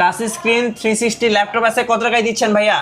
Touch screen three sixty laptop আছে কত টাকায় দিচ্ছেন ভাইয়া?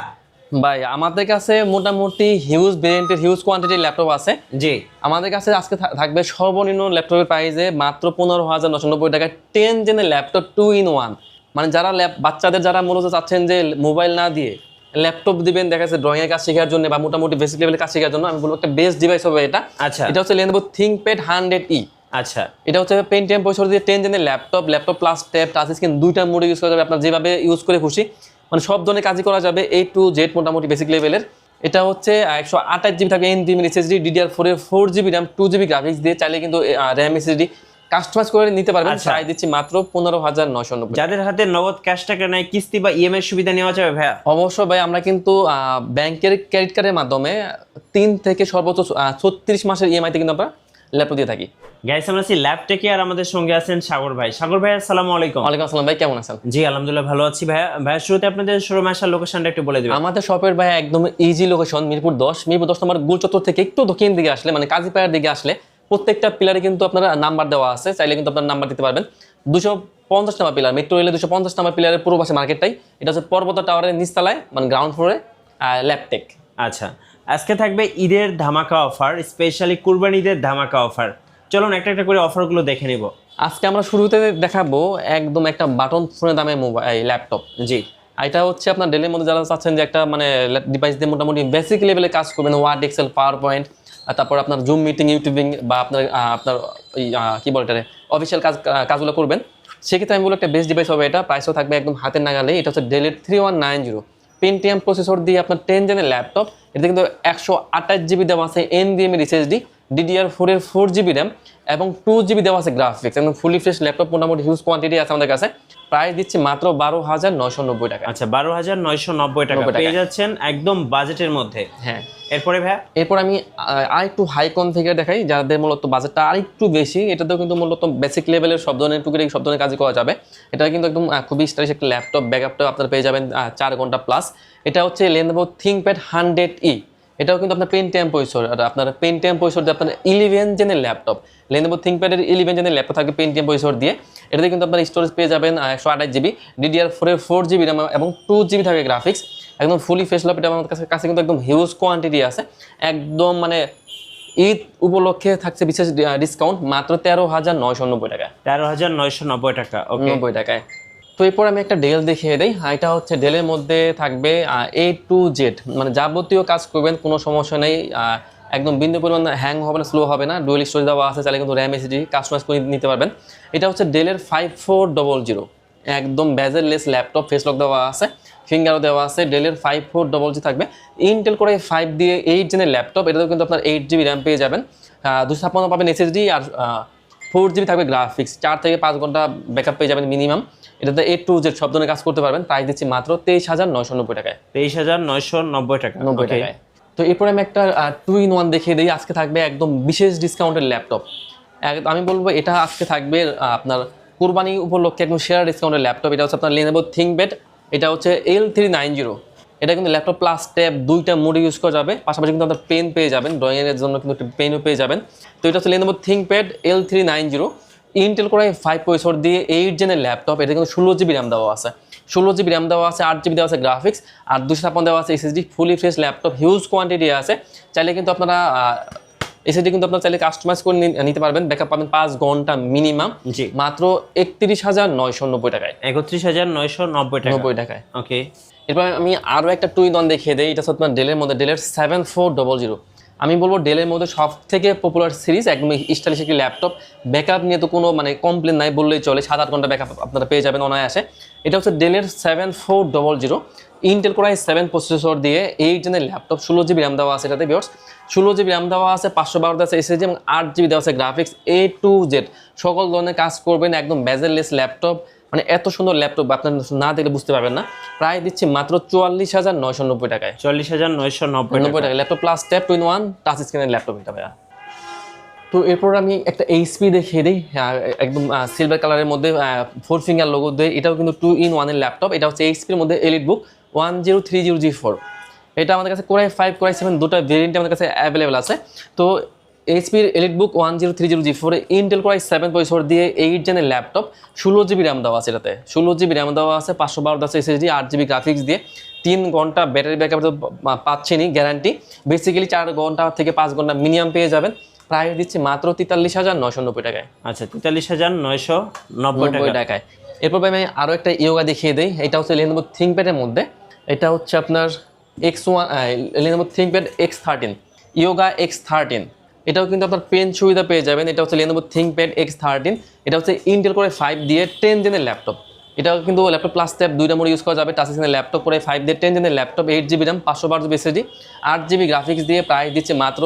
ভাই আমাদের কাছে মোটামুটি হিউজ ভেরিয়েন্টের হিউজ কোয়ান্টিটির ল্যাপটপ আছে। জি। আমাদের কাছে আজকে থাকবে সর্বনিম্ন ল্যাপটপের প্রাইসে মাত্র পনেরো হাজার নশো নব্বই টাকায় টেন জেনের ল্যাপটপ টু ইন ওয়ান মানে যারা ল্যাপ বাচ্চাদের যারা মূলত চাচ্ছেন যে মোবাইল না দিয়ে ল্যাপটপ দিবেন দেখা যাচ্ছে ড্রয়িং এর কাজ শেখার জন্য বা মোটামুটি বেসিক লেভেলের কাজ শেখার জন্য আমি বলব একটা বেস্ট ডিভাইস হবে এটা। আচ্ছা। এটা হচ্ছে লেনোভো থিংকপ্যাড হান্ড্রেড ই আচ্ছা এটা হচ্ছে পেন্টিএম পয়সা দিয়ে ten জেনের laptop laptop plus tab touch screen দুইটা মোডে ইউজ করা যাবে। আপনার যেভাবে ইউজ করে খুশি। মানে সব ধরনের কাজই করা যাবে। এ টু জেড মোটামুটি বেসিক লেভেলের এটা হচ্ছে একশো আঠাশ জিবি থাকবে এন জিবি এসএসডি ডিডিআর ফোরের four GB RAM two GB graphics দিয়ে চাইলে কিন্তু র্যাম এসএসডি কাস্টমাইজ করে নিতে পারবেন। আচ্ছা। প্রাইস দিচ্ছি মাত্র পনেরো হাজার নশো নব্বই। যাদের হাতে নগদ ক্যাশ টাকা নাই কিস্তি বা ইএমআই সুবিধা নেওয়া যাবে ভাইয়া? অবশ্য ভাই আমরা কিন্তু ব্যাংকের ক্রেডিট কার্ডের মাধ্যমে তিন থেকে সর্বোচ্চ ছত্রিশ মাসের ইএমআইতে কিন্তু আমরা ল্যাপটপ দিয়ে থাকি। গাইস আমরা আছি ল্যাপটেকে আর আমাদের সঙ্গে আছেন সাগর ভাই। সাগর ভাই আসসালামু আলাইকুম। ওয়ালাইকুম আসসালাম ভাই কেমন আছেন? জি আলহামদুলিল্লাহ ভালো আছি। ভাইয়া ভাইয়া শুরুতে আপনাদের শোরুম আসার লোকেশনটা একটু বলে দিবেন। আমাদের শপের ভাই একদম ইজি লোকেশন মিরপুর দশ। মিরপুর দশ নম্বর গুলচত্বর থেকে একটু দক্ষিণ দিকে আসলে মানে কাজীপাড়ার দিকে আসলে প্রত্যেকটা পিলারে কিন্তু আপনার নাম্বার দেওয়া আছে। চাইলে কিন্তু আপনার নাম্বার দিতে পারবেন। দুশো পঞ্চাশ নাম্বার পিলার মেট্রো রেলে দুশো পঞ্চাশ নাম্বার পিলারের পূর্ব পাশে মার্কেটটাই এটা হচ্ছে পর্বত টাওয়ারের নিচতলায় মানে গ্রাউন্ড ফ্লোরে ল্যাপটেক আচ্ছা। আজকে থাকবে ঈদের ধামাকা অফার স্পেশালি কুরবানি ঈদের ধামাকা অফার। চলুন একটা একটা করে অফারগুলো দেখে নিব। আজকে আমরা শুরুতে দেখাবো একদম একটা বাটন ফোনের দামে মোবাইল ল্যাপটপ জি। এটা হচ্ছে আপনার ডেলের মধ্যে যারা চাচ্ছেন যে একটা মানে ডিভাইস দিয়ে মোটামুটি বেসিক লেভেলে কাজ করবেন ওয়ার্ড এক্সেল পাওয়ার পয়েন্ট তারপর আপনার জুম মিটিং ইউটিউবিং বা আপনার আপনার কি বলে এটা অফিসিয়াল কাজ কাজগুলো করবেন। সেক্ষেত্রে আমি বলব একটা বেস্ট ডিভাইস হবে এটা। প্রাইসও থাকবে একদম হাতের নাগালে এটা হচ্ছে ডেলের three one nine zero Pentium processor দিয়ে আপনার টেন জেনের ল্যাপটপ এতে কিন্তু একশো আঠাশ জিবি দেওয়া আছে এন ডিএমের এসএসডি ডিডিআর ফোরের ফোর জিবি র্যাম এবং টু জিবি দেওয়া আছে গ্রাফিক্স একদম ফুলি ফ্রেশ ল্যাপটপ মোটামুটি হিউজ কোয়ান্টিটি আছে আমাদের কাছে। প্রাইস দিচ্ছি মাত্র বারো হাজার নশো নব্বই টাকা। আচ্ছা বারো হাজার নয়শো নব্বই টাকা। 90 পেয়ে যাচ্ছেন একদম বাজেটের মধ্যে। হ্যাঁ। এরপরে ভাইয়া? এরপর আমি আর একটু হাই কনফিগার দেখাই যাদের মূলত বাজেটটা আরেকটু বেশি এটাতেও কিন্তু মূলত বেসিক লেভেলের সব ধরনের টুকিটাকি সব ধরনের কাজই করা যাবে। এটা কিন্তু একদম খুবই স্টাইলিশ একটা ল্যাপটপ ব্যাকআপটা আপনারা পেয়ে যাবেন চার ঘণ্টা প্লাস এটা হচ্ছে লেনোভো থিংকপ্যাড হান্ড্রেড ই এটাও কিন্তু আপনার পেন টেম পয়সর আর আপনার পেন টেম পয়সর দিয়ে আপনার ইলেভেন জেনের ল্যাপটপ লেনোভো থিংকপ্যাডের ইলেভেন জেনের ল্যাপটপ থাকবে পেন টেম পয়সর দিয়ে। এটাতে কিন্তু আপনার স্টোরেজ পেয়ে যাবেন একশো আঠাশ জিবি ডিডিআর ফোরের ফোর জিবি র্যাম এবং টু জিবি থাকবে গ্রাফিক্স একদম ফুলি ফেস ল্যাপ এটা আমাদের কাছে কাছে কিন্তু একদম হিউজ কোয়ান্টিটি আছে। একদম মানে ঈদ উপলক্ষে থাকছে বিশেষ ডিসকাউন্ট মাত্র তেরো হাজার নয়শো নব্বই টাকা। তেরো হাজার নয়শো নব্বই টাকা নব্বই টাকায়। তো এরপর আমি একটা ডেল দেখিয়ে দিই। এটা হচ্ছে ডেলের মধ্যে থাকবে এ টু জেড মানে যাবতীয় কাজ করবেন, কোনো সমস্যা নেই। একদম বিন্দু পরিমাণ হ্যাং হবে না স্লো হবে না। ডুয়েল স্টোরেজ দেওয়া আছে, চাইলে কিন্তু র্যাম এসিডি কাস্টমাইজ করে নিতে পারবেন। এটা হচ্ছে ডেলের ফাইভ ফোর ডবল জিরো একদম ব্যাজেরলেস ল্যাপটপ ফেস লক দেওয়া আছে ফিঙ্গারও দেওয়া আছে ডেলের ফাইভ ফোর ডবল জি থাকবে। ইন্টেল করে ফাইভ দিয়ে এইট জেনের ল্যাপটপ এটাতেও কিন্তু আপনার এইট জিবি র্যাম পেয়ে যাবেন। দুশো ছাপ্পান্ন পাবেন এসএসডি আর ফোর জিবি থাকবে গ্রাফিক্স চার থেকে পাঁচ ঘণ্টা ব্যাকআপ পেয়ে যাবেন মিনিমাম এটাতে এ টু জেড সব ধরনের কাজ করতে পারবেন। প্রাইস দিচ্ছি মাত্র তেইশ হাজার নয়শো নব্বই টাকায়। তেইশ হাজার নয়শো নব্বই টাকা। নব্বই. টাকায়। তো এরপরে আমি একটা টু ইন ওয়ান দেখিয়ে দিই। আজকে থাকবে একদম বিশেষ ডিসকাউন্টের ল্যাপটপ আমি বলব এটা আজকে থাকবে আপনার কুরবানি উপলক্ষে একদম শেয়ার ডিসকাউন্টের ল্যাপটপ এটা হচ্ছে আপনার লেনেভো থিংকবেড এটা হচ্ছে এল থ্রি নাইন জিরো এটা কিন্তু ল্যাপটপ প্লাস ট্যাব দুইটা মোডে ইউজ করা যাবে। পাশাপাশি কিন্তু আপনার পেন পেয়ে যাবেন। ড্রয়িংয়ের জন্য কিন্তু পেনও পেয়ে যাবেন। তো এটা হচ্ছে Lenovo ThinkPad L three nine zero Intel core five processor দিয়ে এইট জেনের ল্যাপটপ এটা কিন্তু ষোলো জিবি র্যাম দেওয়া আছে। ষোলো জিবি র্যাম দেওয়া আছে আট জিবি দেওয়া আছে গ্রাফিক্স আর দুশো ছাপ্পান্ন দেওয়া আছে SSD fully fresh laptop huge quantity আছে। চাইলে কিন্তু আপনারা এসএসডি কিন্তু আপনারা চাইলে কাস্টমাইজ করে নিতে পারবেন। ব্যাকআপ পাবেন পাঁচ ঘণ্টা মিনিমাম জি। মাত্র একত্রিশ হাজার নয়শো নব্বই টাকায়। একত্রিশ হাজার নয়শো নব্বই টাকা। নব্বই টাকায়। ওকে এরপর আমি আরও একটা টুইন অন দেখিয়ে দিই। এটা হচ্ছে আপনার ডেলের মধ্যে ডেলের সেভেন ফোর ডবল জিরো আমি বলব ডেলের মধ্যে সব থেকে পপুলার সিরিজ একদম স্টাইলিশ একটি ল্যাপটপ ব্যাকআপ নিয়ে তো কোনো মানে কমপ্লেন নাই বললেই চলে সাত আট ঘণ্টা ব্যাকআপ আপনারা পেয়ে যাবেন অনায়াসে। এটা হচ্ছে ডেলের seven four double zero Intel core i seven processor দিয়ে এইট জেনের ল্যাপটপ ষোলো জিবি র্যাম দেওয়া আছে এটাতে বিয়ার্স ষোলো জিবি র্যাম দেওয়া আছে, পাঁচশো বারো দেওয়া আছে এসএসডি এবং আট জিবি দেওয়া আছে গ্রাফিক্স এ টু জেড সকল ধরনের কাজ করবেন, একদম ব্যাজেললেস ল্যাপটপ মানে এত সুন্দর ল্যাপটপ আপনার না দেখলে বুঝতে পারবেন না। প্রায় দিচ্ছি মাত্র চুয়াল্লিশ হাজার নয়শো নব্বই টাকায়। চল্লিশ হাজার নয়শো নব্বই নব্বই টাকা laptop plus tab two in one touch স্ক্রিনের ল্যাপটপ এটা ভাইয়া। তো এরপর আমি একটা এইচপি দেখিয়ে দিই। একদম সিলভার কালারের মধ্যে ফোর ফিঙ্গার লোগো দিয়ে। এটাও কিন্তু টু ইন ওয়ানের ল্যাপটপ এটা হচ্ছে এইচপির মধ্যে EliteBook one zero three zero G four এটা আমাদের কাছে core i five core i seven দুটো ভেরিয়েন্ট আমাদের কাছে অ্যাভেলেবেল আছে। তো এইচপির EliteBook one zero three zero G four Intel core i seven processor দিয়ে এইট জেনের ল্যাপটপ ষোলো জিবি র্যাম দেওয়া আছে এটাতে। ষোলো জিবি র্যাম দেওয়া আছে পাঁচশো বারো দশ এসএসডি আট জিবি গ্রাফিক্স দিয়ে। তিন ঘণ্টা ব্যাটারি ব্যাকআপ তো পা- পাচ্ছেনই গ্যারান্টি বেসিক্যালি চার ঘণ্টা থেকে পাঁচ ঘণ্টা মিনিমাম পেয়ে যাবেন। প্রায় দিচ্ছে মাত্র তেতাল্লিশ হাজার নশো নব্বই টাকায়। আচ্ছা তেতাল্লিশ হাজার নয়শো নব্বই টাকায়। এরপর আমি আরও একটা ইয়োগা দেখিয়ে দিই। এটা হচ্ছে লেনোভো থিঙ্কপ্যাডের মধ্যে। এটা হচ্ছে আপনার X one Lenovo ThinkPad X thirteen Yoga X thirteen এটাও কিন্তু আপনার পেন সুবিধা পেয়ে যাবেন। এটা হচ্ছে লেনোভো থিঙ্কপ্যাড এক্স থার্টিন এটা হচ্ছে ইন্টেল করে ফাইভ দিয়ে টেন জেনের ল্যাপটপ এটা কিন্তু ল্যাপটপ প্লাস ট্যাপ দুইটা মোড ইউজ করা যাবে। টাচ স্ক্রিনের ল্যাপটপ করে ফাইভ দিয়ে টেন জেনের ল্যাপটপ এইট জিবি র্যাম পাঁচশো বারো জিবি এসএসডি আট জিবি গ্রাফিক্স দিয়ে প্রাইস দিচ্ছে মাত্র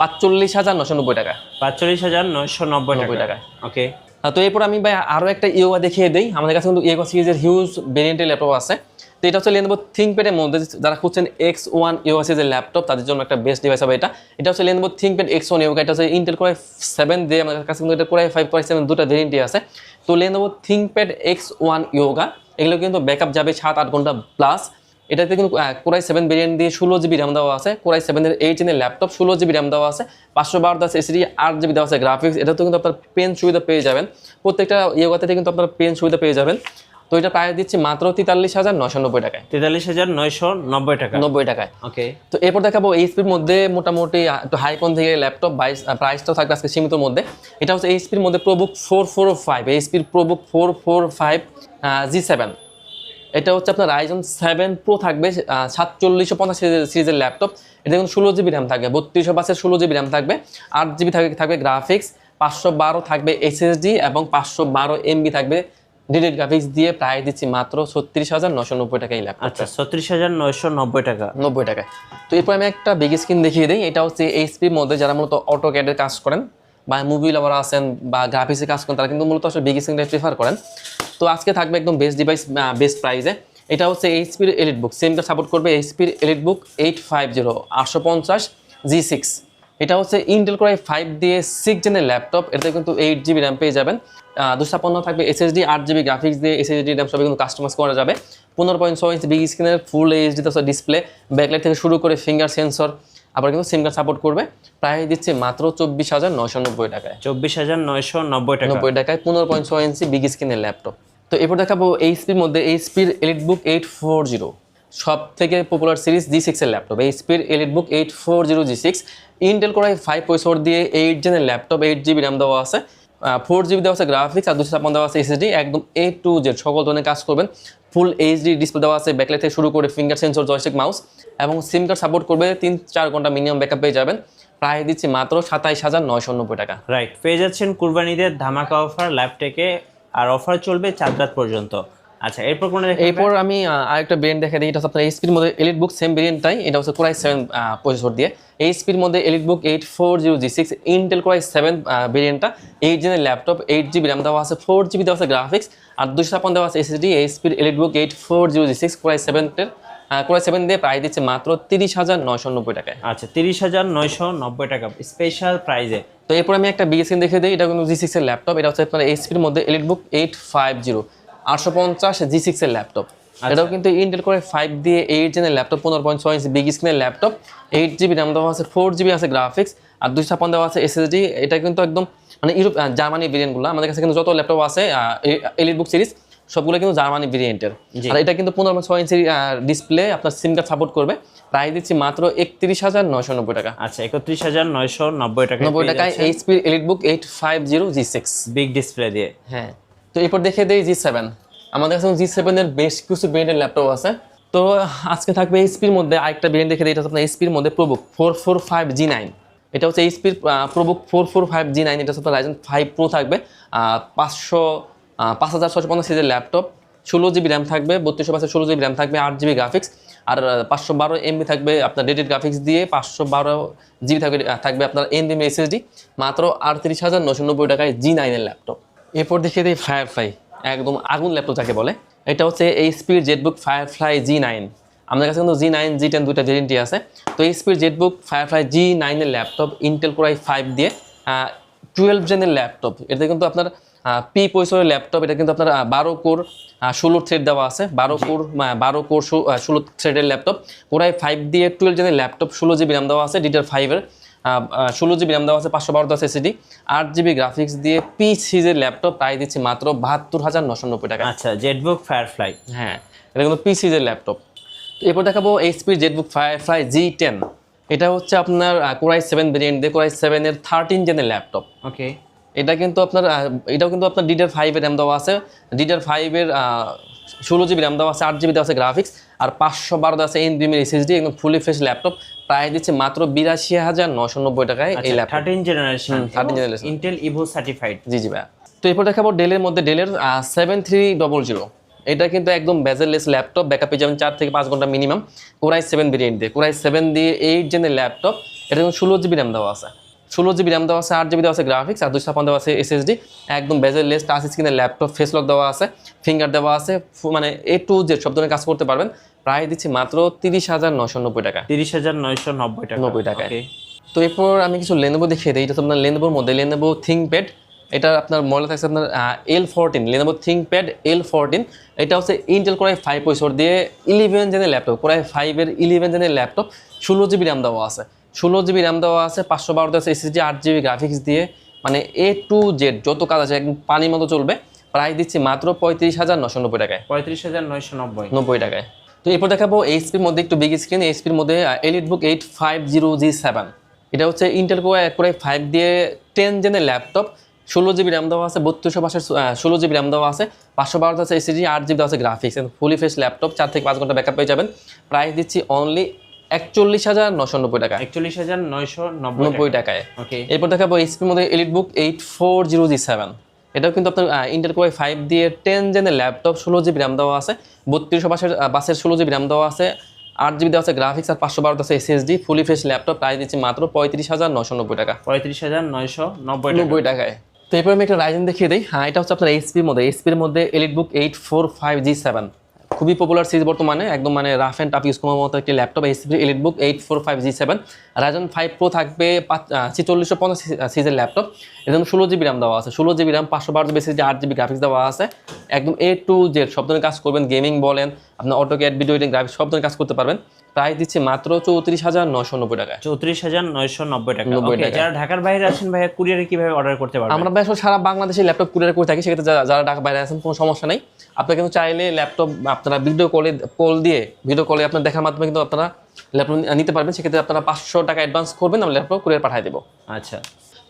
পাঁচচল্লিশ হাজার নশো নব্বই টাকা পাঁচচল্লিশ হাজার নশো নব্বই নব্বই টাকা ওকে তো এরপর আমি ভাই আরও একটা ইয়োগা দেখিয়ে দিই। আমাদের কাছে কিন্তু ইয়োগা সিরিজের হিউজ ভেরিয়েন্টের ল্যাপটপ আছে। তো এটা হচ্ছে লেনবো থিঙ্কপ্যাডের মধ্যে। যারা খুঁজছেন এক্স ওয়ান ইয়োগা সিরিজের ল্যাপটপ তাদের জন্য একটা বেস্ট ডিভাইস হবে এটা। এটা হচ্ছে Lenovo ThinkPad X one Yoga এটা হচ্ছে ইন্টেল কোরাই সেভেন দিয়ে আমাদের কাছে কিন্তু এটা কোরাই ফাইভ কোরাই সেভেন দুটো ভেরিয়েন্টই আছে। তো Lenovo ThinkPad X one Yoga এগুলো কিন্তু ব্যাকআপ যাবে সাত আট ঘণ্টা প্লাস এটাতে কিন্তু কোরাই সেভেন ভেরিয়েন্ট দিয়ে ষোলো জিবি র্যাম দেওয়া আছে। কোরাই সেভেনের এইট ইনের ল্যাপটপ ষোলো জিবি র্যাম দেওয়া আছে। পাঁচশো বারো দশ এসিডি আট জিবি দেওয়া আছে গ্রাফিক্স এটা তো কিন্তু আপনার পেন সুবিধা পেয়ে যাবেন। প্রত্যেকটা ইয়োগাতে কিন্তু আপনার পেন সুবিধা পেয়ে যাবেন। তো এটা প্রায় দিচ্ছি মাত্র তেতাল্লিশ হাজার নয়শো নব্বই টাকায়। তেতাল্লিশ হাজার নয়শো নব্বই টাকা। নব্বই টাকায়। ওকে তো এরপর দেখাবো এইচপির মধ্যে মোটামুটি একটু হাইকন থেকে ল্যাপটপ বাইশ প্রাইসটাও থাকবে আজকে সীমিত মধ্যে। এটা হচ্ছে এইচপির মধ্যে প্রবুক ফোর ফোর ফাইভ এই এইচপির ProBook four four five G seven এটা হচ্ছে আপনার রাইজন সেভেন প্রো থাকবে সাতচল্লিশশো পঞ্চাশ সিরিজের ল্যাপটপ এটা কিন্তু ষোলো জিবি র্যাম থাকবে বত্রিশশো পাঁচের ষোলো জিবি র্যাম থাকবে আট জিবি থাকবে থাকবে গ্রাফিক্স পাঁচশো বারো থাকবে এসএসডি এবং পাঁচশো বারো এমবি থাকবে। ডিডিড গ্রাফিক্স দিয়ে প্রায় দিচ্ছি মাত্র ছত্রিশ হাজার নশো নব্বই টাকা এই ল্যাপটপ আচ্ছা ছত্রিশ হাজার নয়শো নব্বই টাকা। নব্বই টাকায়। তো এরপর আমি একটা বিগ স্ক্রিন দেখিয়ে দিই এটা হচ্ছে এইচপির মধ্যে যারা মূলত অটো ক্যাডের কাজ করেন বা মুভি লাভার আছেন বা গ্রাফিক্সে কাজ করেন, তারা কিন্তু মূলত আসলে বিগ স্ক্রিনটা প্রিফার করেন। তো আজকে থাকবে একদম বেস্ট ডিভাইস বেস্ট প্রাইসে এটা হচ্ছে এইচপির এলিট বুক সেমটা সাপোর্ট করবে এইচপির এলিট বুক এইট ফাইভ জিরো আটশো পঞ্চাশ জি সিক্স এটা হচ্ছে ইন্টেল কোরাই ফাইভ দিয়ে সিক্স জেনের ল্যাপটপ এটাতে কিন্তু এইট জিবি র্যাম পেয়ে যাবেন। দুশো ছাপ্পান্ন থাকবে এসএসডি আট জিবি গ্রাফিক্স দিয়ে এসএসডি র্যাম সবই কিন্তু কাস্টমাইজ করা যাবে। পনেরো পয়েন্ট ছয় ইঞ্চি বিগ স্ক্রিনের ফুল এইচডি তাছাড়া ডিসপ্লে ব্যাকলাইট থেকে শুরু করে ফিঙ্গার সেন্সর আবার কিন্তু সিম কার্ড সাপোর্ট করবে। প্রায় দিচ্ছে মাত্র চব্বিশ হাজার নয়শো নব্বই টাকায়। চব্বিশ হাজার নয়শো নব্বই টাকা। নব্বই টাকায় পনেরো পয়েন্ট ছয় ইঞ্চি বিগ স্ক্রিনের ল্যাপটপ তো এরপর দেখাবো এইচপির মধ্যে এইচপির এলিট বুক এইট ফোর জিরো সব থেকে পপুলার সিরিজ জি সিক্সের laptop এইচপির EliteBook eight four zero G six Intel Core i five processor দিয়ে এইট জেনের ল্যাপটপ এইট জিবি র্যাম দেওয়া আছে। ফোর জিবি দেওয়া আছে গ্রাফিক্স আর দুশো ছাপ্পান্ন দেওয়া আছে এসএসডি একদম এ টু জেড সকল ধরনের কাজ করবেন। ফুল এইচডি ডিসপ্লে দেওয়া আছে ব্যাকলাইট থেকে শুরু করে ফিঙ্গার সেন্সর জয়স্টিক মাউস এবং সিম কার্ড সাপোর্ট করবে তিন চার ঘণ্টা মিনিমাম ব্যাকআপ পেয়ে যাবেন। প্রায় দিচ্ছি মাত্র সাতাইশ হাজার নয়শো নব্বই টাকা। রাইট পেয়ে যাচ্ছেন কুরবানিদের ধামাকা অফার ল্যাপটেকে আর অফার চলবে চার রাত পর্যন্ত। আচ্ছা এরপর কোনো এরপর আমি আরেকটা ব্রেন্ড দেখে দিই এটা হচ্ছে আপনার এইচপির মধ্যে এলিট বুক সেম ভেরিয়েন্টটাই এটা হচ্ছে কোরাই সেভেন প্রসেসর দিয়ে। এইচপির মধ্যে EliteBook eight four zero G six Intel Core i seven ভেরিয়েন্টটা eight জেনের ল্যাপটপ এইট জিবি র্যাম দেওয়া আছে ফোর জিবি দেওয়া আছে গ্রাফিক্স আর দুশো ছাপ্পান্ন দেওয়া আছে SSD এইচপির EliteBook eight four zero G six Core i সেভেনের কোরাই সেভেন দিয়ে প্রায় দিচ্ছে মাত্র তিরিশ হাজার নয়শো নব্বই টাকায়। আচ্ছা তিরিশ হাজার নয়শো নব্বই টাকা স্পেশাল প্রাইজে তো এরপর আমি একটা বিএসএন দেখে দিই এটা কিন্তু জি সিক্সের ল্যাপটপ এটা হচ্ছে আপনার এইচপির মধ্যে এলিট বুক এইট ফাইভ জিরো আটশো পঞ্চাশ জি সিক্সের ল্যাপটপ এটাও কিন্তু ইন্টেল করে ফাইভ দিয়ে এইট জেনের ল্যাপটপ পনেরো পয়েন্ট ছয় ইঞ্চি বিগ স্ক্রিনের ল্যাপটপ এইট জিবি র্যাম দেওয়া আছে ফোর জিবি আছে গ্রাফিক্স আর দুশো ছাপ্পান্ন দেওয়া আছে এসএসডি এটা কিন্তু একদম মানে ইউরোপ জার্মানি ভেরিয়েন্টগুলো আমাদের কাছে কিন্তু যত ল্যাপটপ আছে এলিট বুক সিরিজ সবগুলো কিন্তু জার্মানি ভেরিয়েন্টের আর এটা কিন্তু পনেরো ছয় ইঞ্চি ডিসপ্লে আপনার সিম কার্ড সাপোর্ট করবে। প্রাইস দিচ্ছি মাত্র একত্রিশ হাজার নয়শো নব্বই টাকা। আচ্ছা একত্রিশ হাজার নয়শো নব্বই টাকা নব্বই টাকায় HP EliteBook eight five zero G six big display দিয়ে। হ্যাঁ। তো এরপর দেখে দেই জি সেভেন আমাদের কাছে জি সেভেনের বেশ কিছু ব্র্যান্ডের ল্যাপটপ আছে। তো আজকে থাকবে এইচপির মধ্যে আরেকটা ব্র্যান্ড দেখে দিই এটা আপনার এইচপির মধ্যে ProBook four four five G nine এটা হচ্ছে এইচপির ProBook four four five G nine এটা হচ্ছে রাইজন ফাইভ প্রো থাকবে। পাঁচশো পাঁচ হাজার ছশো পঞ্চাশ সিজের ল্যাপটপ, ষোলো জিবি র্যাম থাকবে, বত্রিশশো পাঁচশো ষোলো জিবি র্যাম থাকবে, আট জিবি গ্রাফিক্স আর পাঁচশো বারো এমবি থাকবে আপনার ডেটেড গ্রাফিক্স দিয়ে, পাঁচশো বারো জিবি থাকবে থাকবে আপনার এনবিএম এসএসডি মাত্র আটত্রিশ হাজার নশো নব্বই টাকায় জি নাইনের ল্যাপটপ। এরপর দেখিয়ে দিই ফায়ারফ্লাই একদম আগুন ল্যাপটপ যাকে বলে, এটা হচ্ছে এই এইচপির জেটবুক ফায়ারফ্লাই জি নাইন আমাদের কাছে কিন্তু জি নাইন জি টেন দুইটা ভেরিয়েন্টই আছে। তো এই এইচপির জেটবুক ফায়ারফ্লাই জি নাইনের laptop Intel Core i five দিয়ে টুয়েলভ জেনের ল্যাপটপ। এটাতে কিন্তু আপনার পি পয়সরের ল্যাপটপ এটা কিন্তু আপনার বারো কোর ষোলো থ্রেড দেওয়া আছে। বারো কোর বারো কোর ষোলো থ্রেডের ল্যাপটপ কোরাই ফাইভ দিয়ে টুয়েলভ জেনের ল্যাপটপ ষোলো জিবি র্যাম দেওয়া আছে ডিটার ফাইভের ষোলো জিবি র্যাম দেওয়া আছে পাঁচশো বারো দশ এসিডি আট জিবি গ্রাফিক্স দিয়ে পি সিরিজের ল্যাপটপ প্রায় দিচ্ছি মাত্র বাহাত্তর হাজার নশো নব্বই টাকা। আচ্ছা জেটবুক ফায়ারফ্লাই হ্যাঁ এটা কিন্তু পি সিরিজের ল্যাপটপ এরপর দেখাবো এইচপির জেটবুক ফায়ারফ্লাই জি টেন এটা হচ্ছে আপনার কোরাই সেভেন ভেরিয়েন্ট দিয়ে কোরাই সেভেনের থার্টিন জেনের ল্যাপটপ ওকে এটা কিন্তু আপনার এটাও কিন্তু আপনার ডিডার ফাইভের র্যাম দেওয়া আছে। ডিডার ফাইভের ষোলো জিবি র্যাম দেওয়া আছে আট জিবি দেওয়া আছে গ্রাফিক্স আর পাঁচশো বারো দেওয়া আছে এন বিমের এসএসডি একদম ফুলি ফ্রেশ ল্যাপটপ প্রায় দিচ্ছে মাত্র বিরাশি হাজার নশো নব্বই টাকায় এই laptop thirteen generation 13th generation। Intel Evo certified জি জি ভাইয়া। তো এরপর দেখাবো ডেলের মধ্যে ডেলের সেভেন থ্রি ডবল জিরো এটা কিন্তু একদম বেজেললেস ল্যাপটপ ব্যাকআপ পেয়ে যাবেন চার থেকে পাঁচ ঘণ্টা minimum Core i seven variant দিয়ে কোরাই সেভেন দিয়ে এইট জেনের ল্যাপটপ এটা কিন্তু ষোলো জিবি র্যাম দেওয়া আছে। ষোলো জিবি র্যাম দেওয়া আছে আট জিবি দেওয়া আছে গ্রাফিক্স আর দুশো ছাপ্পান্ন দেওয়া আছে এসএসডি একদম বেজেললেস টাচ স্ক্রিনের ল্যাপটপ ফেস লক দেওয়া আছে ফিঙ্গার দেওয়া আছে মানে এ টু জেড সব ধরনের কাজ করতে পারবেন। প্রায় দিচ্ছি মাত্র তিরিশ হাজার নশো নব্বই টাকা। তিরিশ হাজার নয়শো নব্বই টাকা। নব্বই। Okay. তো এরপর আমি কিছু লেনোভো দেখিয়ে দিই। এটা তো আপনার লেনোভোর মধ্যে লেনোভো থিঙ্কপ্যাড এটা আপনার মডেল থাকছে আপনার L fourteen Lenovo ThinkPad L fourteen এটা হচ্ছে Intel Core i five processor দিয়ে ইলেভেন জেনের ল্যাপটপ কোরাই ফাইভের ইলেভেন জেনের ল্যাপটপ ষোলো জিবি র্যাম দেওয়া আছে। ষোলো জিবি র্যাম দেওয়া আছে পাঁচশো বারো দেওয়া আছে এসএসডি আট জিবি গ্রাফিক্স দিয়ে। মানে এ টু জেড যত কাজ আছে একদম পানির মতো চলবে। প্রায় দিচ্ছি মাত্র পঁয়ত্রিশ হাজার নশো নব্বই টাকায়। পঁয়ত্রিশ হাজার নয়শো নব্বই। নব্বই টাকায়। তো এরপর দেখাবো এইচপির মধ্যে একটু বিগ স্ক্রিন এইচপির মধ্যে EliteBook eight five zero G seven এটা হচ্ছে ইন্টেল এক করে ফাইভ দিয়ে টেন জেনের ল্যাপটপ ষোলো জিবি র্যাম দেওয়া আছে বত্রিশশো পাশের ষোলো জিবি র্যাম দেওয়া আছে পাঁচশো বারো আছে এসিজি আট জিবি দেওয়া আছে গ্রাফিক্স ফুলি ফ্রেশ ল্যাপটপ চার থেকে পাঁচ ঘণ্টা ব্যাকআপ পেয়ে যাবেন। প্রাইস দিচ্ছি অনলি একচল্লিশ হাজার নশো নব্বই টাকা। একচল্লিশ হাজার নয়শো নব্বই টাকায়। ওকে। এরপর দেখাবো এইচপির মধ্যে EliteBook eight four zero G seven এটাও কিন্তু আপনার ইন্টার কোয়াই ফাইভ দিয়ে টেন জেনের ল্যাপটপ ষোলো জিবি র্যাম দেওয়া আছে বত্রিশশো বাসের বাসের ষোলো জিবি র্যাম দেওয়া আছে আট জিবি দেওয়া আছে গ্রাফিক্স আর পাঁচশো বারো আছে SSD fully fresh laptop price দিচ্ছি মাত্র পঁয়ত্রিশ হাজার নশো নব্বই টাকা। পঁয়ত্রিশ হাজার নয়শো নব্বই নব্বই টাকায়। তো এরপর আমি একটা রাইজেন দেখিয়ে দিই। হ্যাঁ এটা হচ্ছে আপনার এইচপির মধ্যে এইচপির মধ্যে EliteBook eight four five G seven খুবই পপুলার সিরিজ বর্তমানে, একদম মানে রাফ অ্যান্ড টাফ ইউজ করার মতো একটি laptop HP EliteBook eight four five G seven Ryzen five Pro থাকবে পাঁচ ছিচল্লিশশো পঞ্চাশ সিজের ল্যাপটপ এরকম ষোলো জিবি র্যাম দেওয়া আছে, ষোলো জিবি র্যাম পাঁচশো বারো জিবি সিরিজে আট জিবি গ্রাফিক্স দেওয়া আছে। একদম এ টু জেড সব ধরনের কাজ করবেন গেমিং বলেন, আপনার AutoCAD video editing graphics সব ধরনের কাজ করতে পারবেন। প্রাইস দিচ্ছে মাত্র চৌত্রিশ হাজার নয়শো নব্বই টাকায়। চৌত্রিশ হাজার নয়শো নব্বই টাকা। টাকা। যারা ঢাকার বাইরে আছেন ভাইয়া কুরিয়ারে কীভাবে অর্ডার করতে পারবেন? আমরা বেশ সারা বাংলাদেশে ল্যাপটপ কুরিয়ার করে থাকি সেক্ষেত্রে যারা- যারা ঢাকা বাইরে আছেন কোনো সমস্যা নেই। আপনারা কিন্তু চাইলে ল্যাপটপ আপনারা ভিডিও কলে কল দিয়ে ভিডিও কলে আপনার দেখার মাধ্যমে কিন্তু আপনারা ল্যাপটপ নিতে পারবেন। সেক্ষেত্রে আপনারা পাঁচশো টাকা অ্যাডভান্স করবেন আমরা ল্যাপটপ কুরিয়ার পাঠিয়ে দেবো। আচ্ছা।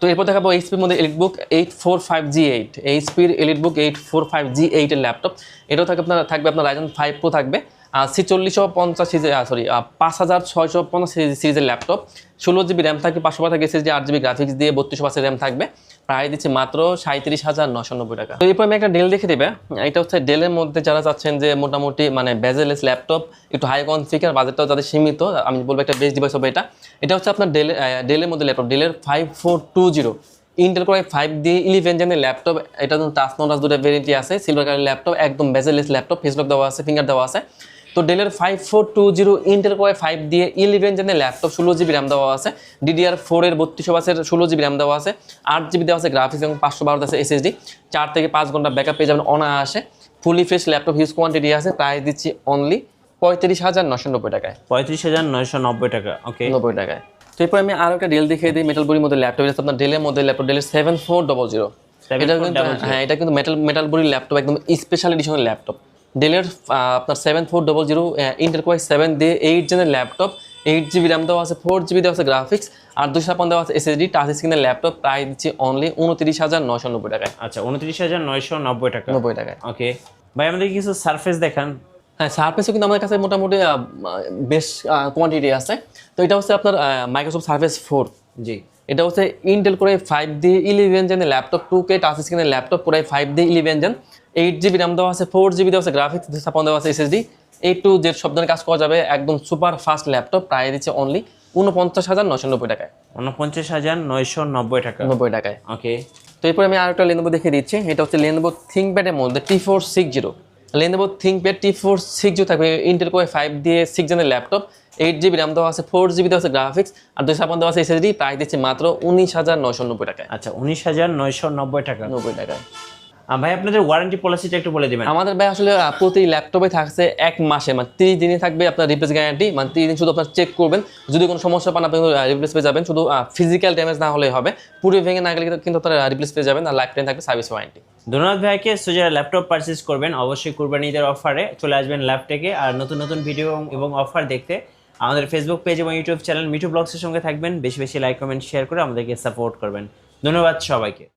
তো এরপর দেখাবো এইচপির মধ্যে EliteBook eight four five G eight এইচপির EliteBook eight four five G এইটের ল্যাপটপ। এটাও থাকবে আপনার থাকবে আপনার রাইজন ফাইভ প্রো থাকবে। ছিচল্লিশশো পঞ্চাশ সরি পাঁচ হাজার ছয়শো পঞ্চাশ সিরিজের ল্যাপটপ। ষোলো জিবি র্যাম থাকবে পাঁচশো থাকবে এসএসডি আট জিবি গ্রাফিক্স দিয়ে পাঁচের র্যাম থাকবে। প্রায় দিচ্ছে মাত্র সাঁত্রিশ হাজার নশো নব্বই টাকা। তো এরপর আমি একটা ডেল দেখে দেবে। এটা হচ্ছে ডেলের মধ্যে যারা চাচ্ছেন যে মোটামুটি মানে বেজেলেস ল্যাপটপ একটু হাই কনফিগার বাজেটটাও যাদের সীমিত, আমি বলব একটা বেস্ট ডিভাইস হবে এটা। এটা হচ্ছে আপনার ডেল ডেলের মধ্যে ল্যাপটপ ডেলের five four two zero Intel Core i five দিয়ে ইলেভেন জেনের ল্যাপটপ এটা টাচ নোটাস দুটো আছে সিলভার কালার ল্যাপটপ একদম বেজেলেস ল্যাপটপ ফেসবুক দেওয়া আছে ফিঙ্গার দেওয়া আছে। তো ডেলের five four two zero Intel Core i five দিয়ে ইলেভেন জেনের ল্যাপটপ ষোলো জিবি র্যাম দেওয়া আছে ডিডিআর ফোরের বত্রিশশো বাসের ষোলো জিবি র্যাম দেওয়া আছে আট জিবি দেওয়া আছে গ্রাফিক্স এবং পাঁচশো বারো আছে এসএসডি চার থেকে পাঁচ ঘণ্টা ব্যাকআপ পেয়ে যাবেন অনায়াসে। Fully fresh laptop huge quantity আছে প্রাইস দিচ্ছি অনলি পঁয়ত্রিশ হাজার নশো নব্বই টাকায়। পঁয়ত্রিশ হাজার নয়শো নব্বই টাকা ওকে নব্বই টাকায়। তো এরপর আমি আরও একটা ডেল দেখিয়ে দিই মেটাল বডির মধ্যে ল্যাপটপ এটা আপনার ডেলের মধ্যে ল্যাপটপ ডেলের সেভেন ফোর ডবল জিরো এটা কিন্তু হ্যাঁ এটা কিন্তু মেটাল মেটাল বডির ল্যাপটপ একদম স্পেশাল এডিশনের ল্যাপটপ ডেলের আপনার seven four double zero Intel Core i seven দিয়ে এইট জেনের ল্যাপটপ এইট জিবি র্যাম দেওয়া আছে ফোর জিবি দেওয়া আছে গ্রাফিক্স আর দুশো ছাপ্পান্ন দেওয়া আছে এসএসডি টাচ স্ক্রিনের ল্যাপটপ প্রায় দিচ্ছি অনলি উনত্রিশ হাজার নশো নব্বই টাকায়। আচ্ছা উনত্রিশ হাজার নয়শো নব্বই টাকা। নব্বই টাকায়। ওকে ভাই আমাদের কিছু সারফেস দেখান? হ্যাঁ সার্ফেসও কিন্তু আমাদের কাছে মোটামুটি বেশ কোয়ান্টিটি আছে। তো এটা হচ্ছে আপনার মাইক্রোসফট সার্ফেস ফোর জি। এটা হচ্ছে ইন্টেল করে ফাইভ ডি ইলেভেন জেনের ল্যাপটপ টু কে টাচ স্ক্রিনের ল্যাপটপ করে five D eleven gen eight GB RAM দেওয়া আছে ফোর জিবি দেওয়া আছে গ্রাফিক্স ছাপান্ন দেওয়া আছে এসএসডি এই টু জেড সব ধরনের কাজ করা যাবে একদম সুপার ফাস্ট ল্যাপটপ প্রায় দিচ্ছে অনলি উনপঞ্চাশ হাজার নয়শো নব্বই টাকায়। উনপঞ্চাশ হাজার নয়শো নব্বই টাকা নব্বই টাকায়। ওকে। তো এরপরে আমি আরেকটা লেনোভো দেখিয়ে দিচ্ছি এটা হচ্ছে লেনোভো থিঙ্কপ্যাডের মধ্যে T four six zero Lenovo ThinkPad T four six zero থাকবে ইন্টেল কোয়ে ফাইভ দিয়ে সিক্স জেনের ল্যাপটপ এইট জিবি র্যাম দেওয়া আছে ফোর জিবি দেওয়া আছে গ্রাফিক্স আর দুই ছাপান্ন দেওয়া আছে এসএসডি প্রায় দিচ্ছে মাত্র উনিশ হাজার নয়শো নব্বই টাকায়। আচ্ছা উনিশ হাজার নয়শো নব্বই টাকা। নব্বই টাকায়। ভাই আপনাদের ওয়ারেন্টি পলিসিটা একটু বলে দিবেন। আমাদের ভাই আসলে প্রতি ল্যাপটপে থাকছে এক মাসে মানে তিরিশ দিনে থাকবে আপনার রিপ্লেস গ্যারান্টি মানে তিরিশ দিন শুধু আপনার চেক করবেন। যদি কোনো সমস্যা পান আপনি রিপ্লেস পেয়ে যাবেন। শুধু ফিজিক্যাল ড্যামেজ না হলেই হবে। পুরো ভেঙে না গেলে কিন্তু- আপনার রিপ্লেস পেয়ে যাবেন আর লাইফ টাইম থাকবে সার্ভিস ওয়ারেন্টি ধন্যবাদ ভাইকে। সো যারা ল্যাপটপ পারচেস করবেন অবশ্যই কুরবানিদের অফারে চলে আসবেন ল্যাপটেকে আর নতুন নতুন ভিডিও এবং অফার দেখতে আমাদের ফেসবুক পেজ এবং ইউটিউব চ্যানেল মিঠু ব্লগসের সঙ্গে থাকবেন। বেশি বেশি লাইক কমেন্ট শেয়ার করে আমাদেরকে সাপোর্ট করবেন। ধন্যবাদ সবাইকে।